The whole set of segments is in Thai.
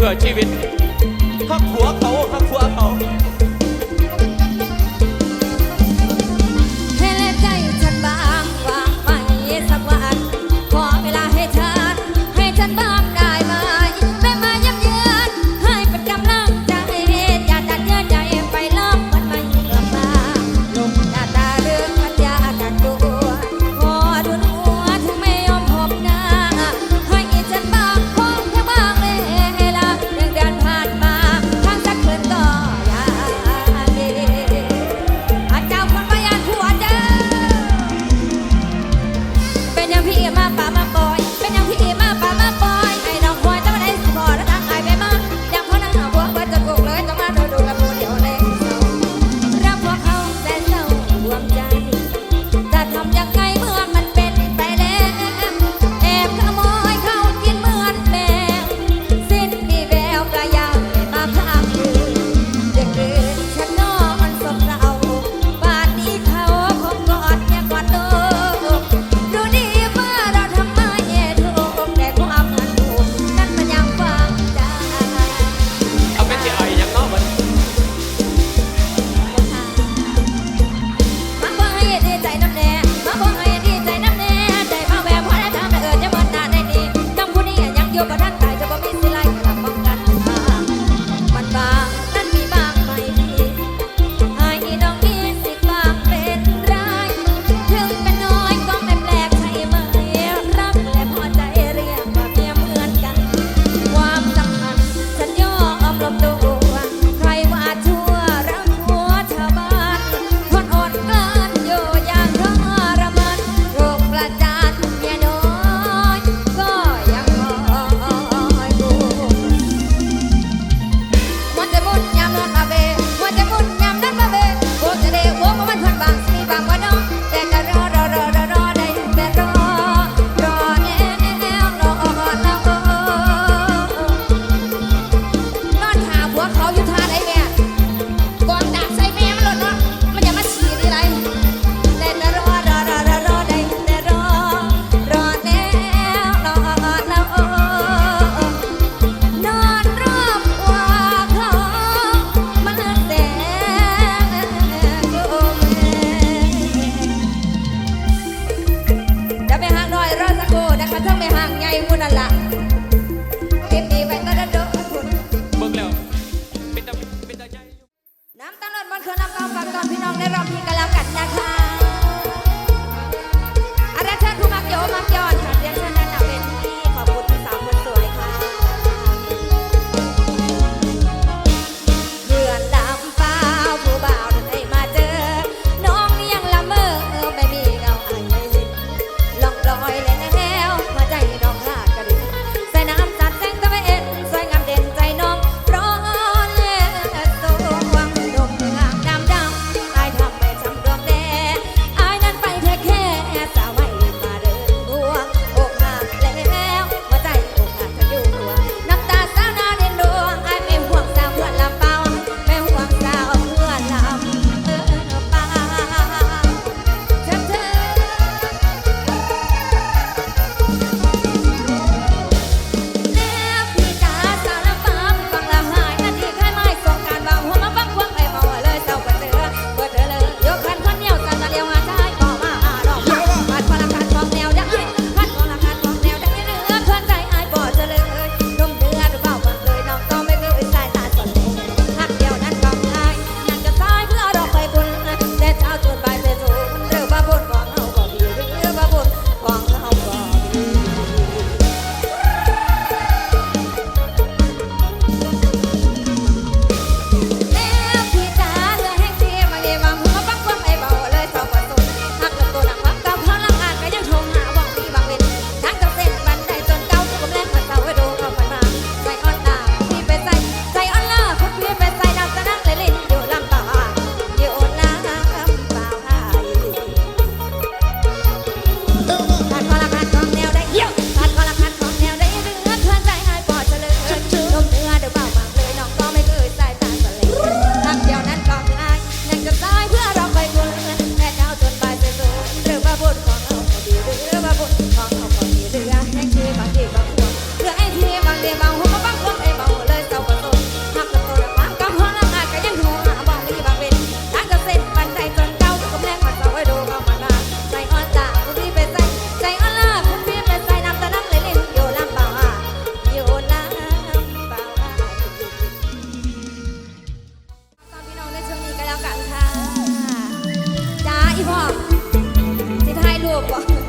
เพื่อชีวิต 吧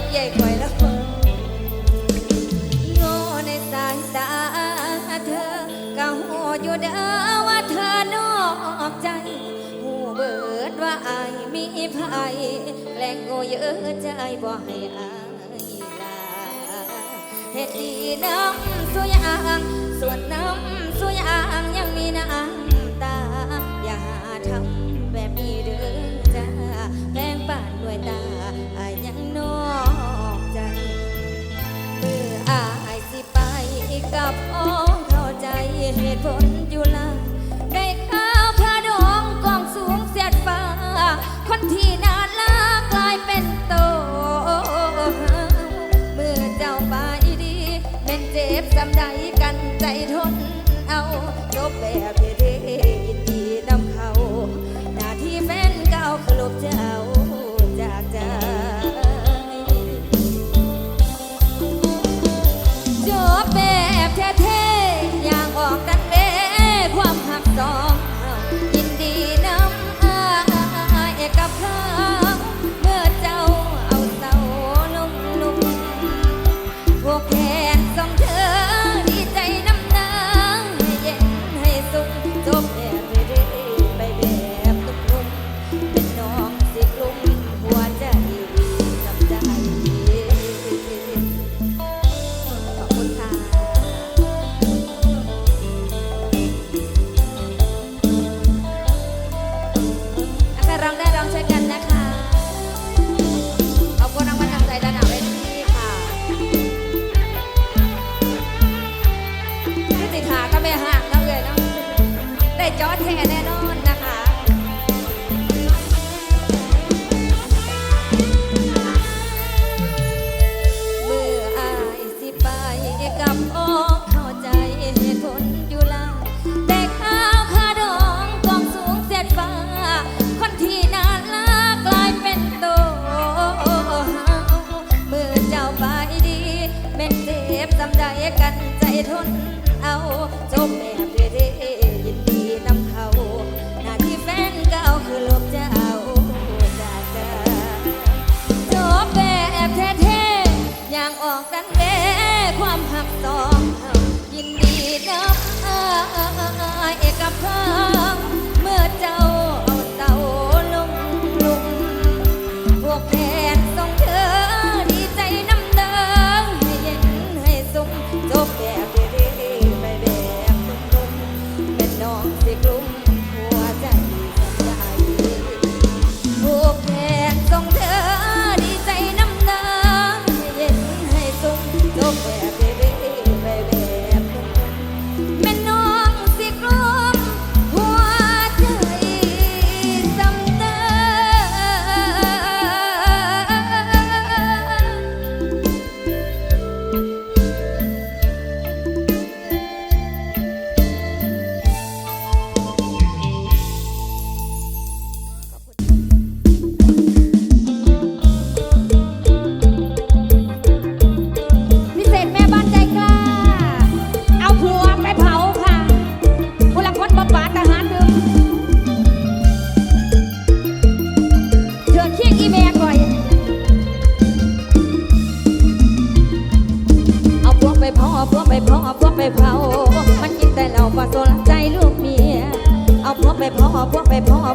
ับใหญ่ข่อยแล้วโง่ในสายตาเธอก็หัวอยู่เด้อว่าเธอนอกใจหูเบิดว่าอายมีภัยแรงโง่เยอะใจบ่ให้อายลาเหตุดีน้ำสวยางส่วนน้ กับอ้องเข้าใจเหตุผลอยู่ละได้ข้าวพระดองกองสูงเสียดฟ้า คนที่นานลากลายเป็นโต เมื่อเจ้าไปดีเป็นเจ็บสำใดกันใจทนเอาจบแบบดี จอดแท้แน่นอน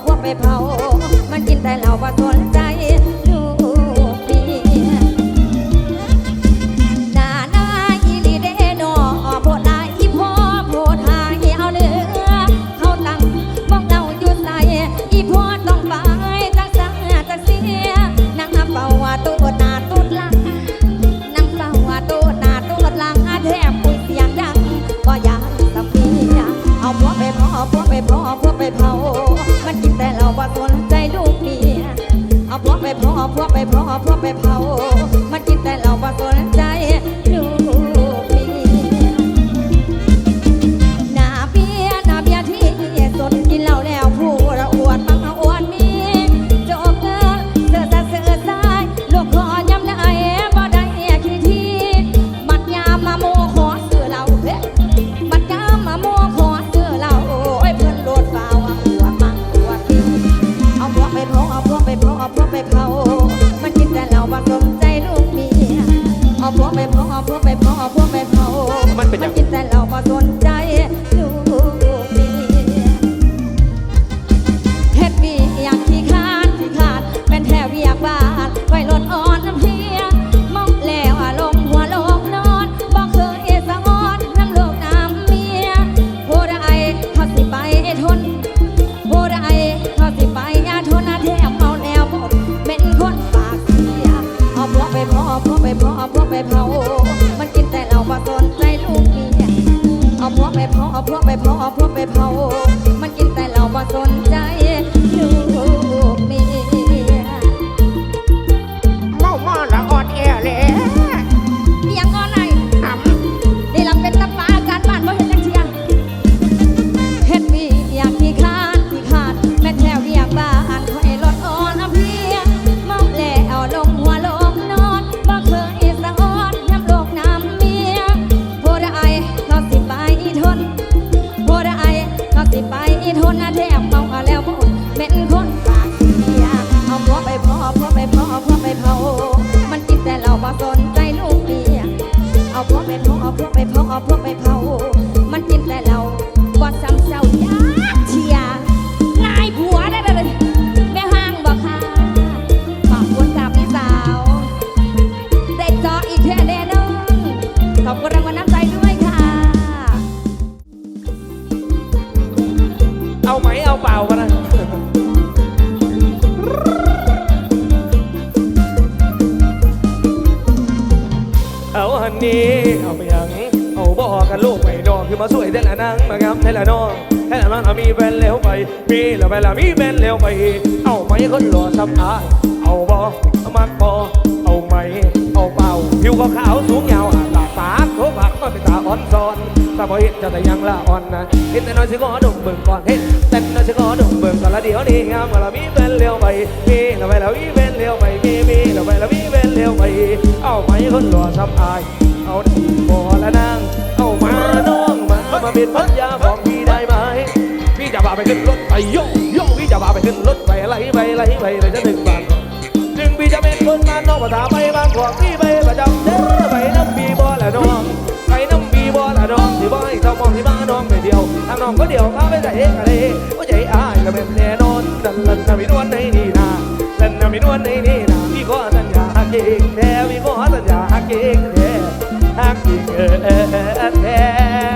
พวกาไปเผา มันกินแต่เหล้าปลผส ไปละมีแม่นแล้วไป เอาไหมคนหล่อสำอายเอาบอมักบอเอาไหม เอาเป่าผิวขาวขาวสูงยาวหลากปากโถผักก็เป็นตาอ่อนซอนตาบอเห็นจะแต่ยังละอ่อนนะเห็นแต่น้อยสิขอดมเบิ่งก่อนเห็นแต่น้อยสิขอดมเบิ่งก่อนละเดี๋ยวนี้งามกว่าละมีแม่นแล้วไปมีละไปละมีแม่นแล้วไปมีมีละไปละมีแม่นแล้วไป เอาไหมคนหล่อสำอาย เอาบ่อพละนางเอามาน้องมามาเป็นพันยาของพี่ ไปขึ้นรถไปโยโยพี่จะพาไปขึ้นรถไปไหลไปไหลไปเลยจะหนึ่งบ้หนึ่งพี่จะเป็นคนมาน้องภาษาไปบางขวกพี่ไปประจำเด้อไปน้ำบีบอละน้องไปน้ำบีบอละน้องที่บ่ให้ต้องมองที่บ้านน้องไปเดียวทางน้องก็เดียวข้าไปใส่เองอะไรก็ใจอ้ายก็เป็นแน่นอนนั่นนั่นมีนวลในนี่นานั่นมีนวลในนี่นาพี่ก็สัญญาเก่งแท้พี่ก็สัญญาเก่งแท้หากจริงเออแท้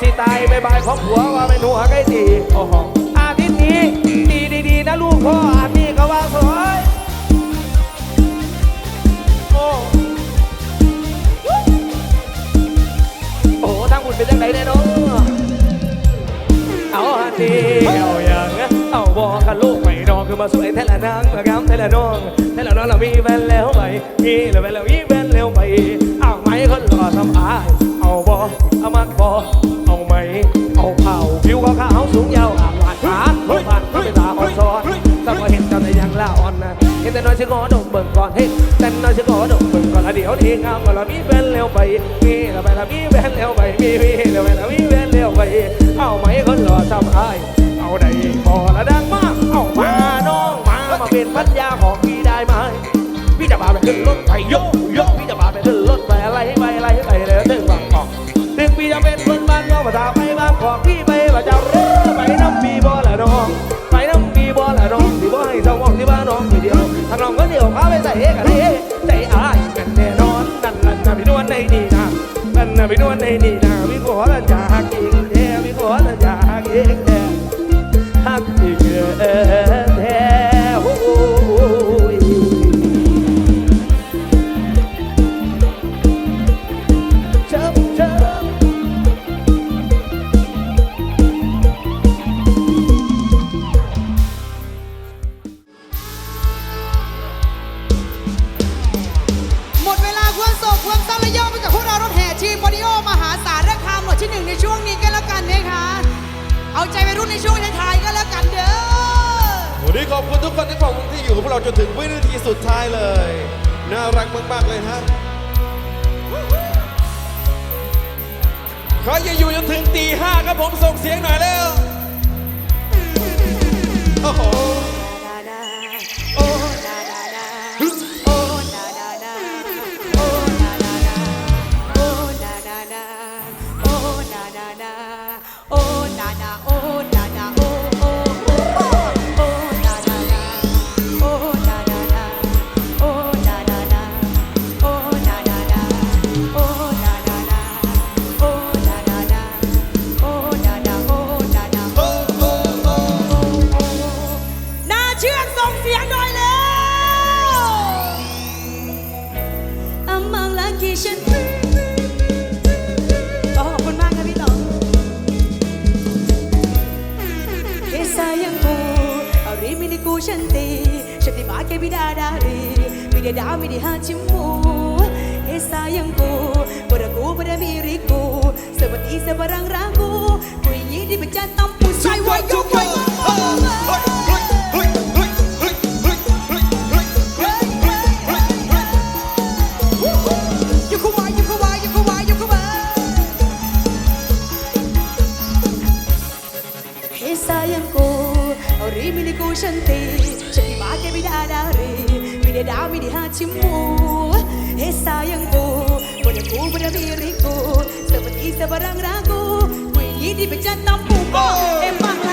สิตายบายบายครอบหัวว่าเป็นหัวใกล้ดีโอ้โหอาทิตย์นี้ดีดีดีนะลูกพ่ออาทิตย์ก็ว่าสวยโอ้โหท่างคุณเป็นจังไหนเนี่าะเอาอาทิตย์เอาอย่างเอาบอกกันลูกไม่นอนคือมาสวยแท้ละนางมางามแท้ละน้องแท้ละน้องเรามีแฟนแล้วไหมมีแล้วแฟนเรามีแฟน เร็วไปเอาไหมคนหล่อทำอายเอาบอเอามักบอเอาไหมเอาเผาผิวก็ขาวสูงยาวอ่างหวานาดผ่านก็ไปตาอ่อนซอนสักว่าเห็นกันแต่ยังละอ่อนนะเห็นแต่น้อยชิโกดมเบิ่งก่อนเฮ้แต่น้อยชิโกดมเบิ่งก่อนละเดี๋ยวทีงามก่อนละมีแฟนเร็วไปมีละไปละมีแฟนเร็วไปมีมีเร็วไปละมีแฟนเร็วไปเอาไหมคนหล่อทำอายเอาได้พอละดังมากเอามาน้องมามาเป็นปัญญาของพี่ได้ไหม พี่จะพาไปขึ้นรถไฟโยกโยกพี่จะพาไปขึ้นรถไฟอะไรให้ไปอะไรให้ไปเลยถึงบางกอกถึงพี่จะเป็นคนบ้านนอกภาษาไปบางกอกพี่ไปประจะเรือไปน้ำปีบอละน้องไปน้ำปีบอละน้องที่บ่ให้เจ้ามงที่บ้านน้องคนเดียวทางน้องก็เดียวพาไปใส่เอกะนี่ใจอายกันแน่นอนนั่นนั่นน่ะพี่นวลในนี่นะนั่นน่ะพี่นวลในนี่นะพี่ขอละจากเองเด้พี่ขอละจากเอง cincimmu Eh sayangku Bodohku pada diriku. Seperti sebarang ragu Ku ingin dipecat tanpa oh. Emang